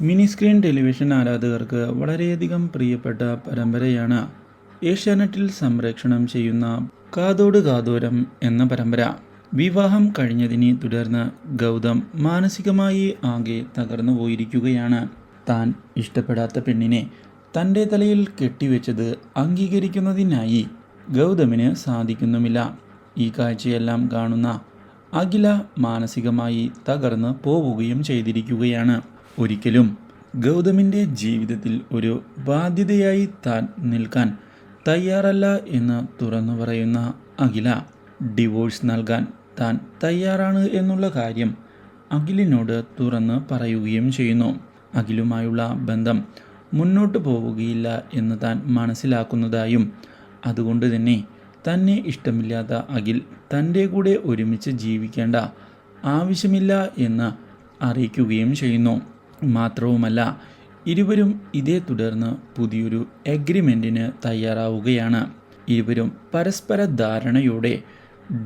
Mini screen television ആരാധകർക്ക് വളരെയധികം പ്രിയപ്പെട്ട പരമ്പരയാണ് ഏഷ്യാനെറ്റിൽ സംപ്രേക്ഷണം ചെയ്യുന്ന കാതോട് കാതോരം എന്ന പരമ്പര. വിവാഹം കഴിഞ്ഞതിനെ തുടർന്ന് ഗൗതം മാനസികമായി ആകെ തകർന്നു പോയിരിക്കുകയാണ്. താൻ ഇഷ്ടപ്പെടാത്ത പെണ്ണിനെ തന്റെ തലയിൽ കെട്ടിവെച്ചത് അംഗീകരിക്കുന്നതിനായി ഗൗതമിന് സാധിക്കുന്നുമില്ല. ഈ കാഴ്ചയെല്ലാം കാണുന്ന അഖില മാനസികമായി തകർന്ന് പോവുകയും ചെയ്തിരിക്കുകയാണ്. ഒരിക്കലും ഗൗതമിന്റെ ജീവിതത്തിൽ ഒരു ബാധ്യതയായി താൻ നിൽക്കാൻ തയ്യാറല്ല എന്ന് തുറന്നു പറയുന്ന അഖില ഡിവോഴ്സ് നൽകാൻ താൻ തയ്യാറാണ് എന്നുള്ള കാര്യം അഖിലിനോട് തുറന്ന് പറയുകയും ചെയ്യുന്നു. അഖിലുമായുള്ള ബന്ധം മുന്നോട്ട് പോവുകയില്ല എന്ന് താൻ മനസ്സിലാക്കുന്നതായും അതുകൊണ്ട് തന്നെ തന്നെ ഇഷ്ടമില്ലാത്ത അഖിൽ തന്റെ കൂടെ ഒരുമിച്ച് ജീവിക്കേണ്ട ആവശ്യമില്ല എന്ന് അറിയിക്കുകയും ചെയ്യുന്നു. മാത്രവുമല്ല ഇരുവരും ഇതേ തുടർന്ന് പുതിയൊരു എഗ്രിമെന്റിന് തയ്യാറാവുകയാണ്. ഇരുവരും പരസ്പര ധാരണയോടെ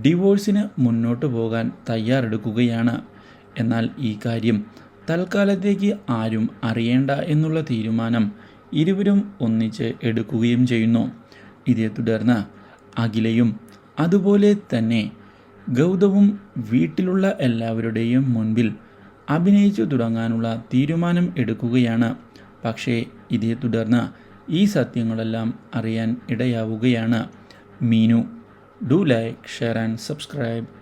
ഡിവോഴ്സിന് മുന്നോട്ട് പോകാൻ തയ്യാറെടുക്കുകയാണ്. എന്നാൽ ഈ കാര്യം തൽക്കാലത്തേക്ക് ആരും അറിയേണ്ട എന്നുള്ള തീരുമാനം ഇരുവരും ഒന്നിച്ച് എടുക്കുകയും ചെയ്യുന്നു. ഇതേ തുടർന്ന് അഖിലയും അതുപോലെ തന്നെ ഗൗതവും വീട്ടിലുള്ള എല്ലാവരുടെയും മുൻപിൽ അഭിനയിച്ചു തുടങ്ങാനുള്ള തീരുമാനം എടുക്കുകയാണ്. പക്ഷേ ഇതേ തുടർന്ന് ഈ സത്യങ്ങളെല്ലാം അറിയാൻ ഇടയാവുകയാണ്. Meenu do like share and subscribe.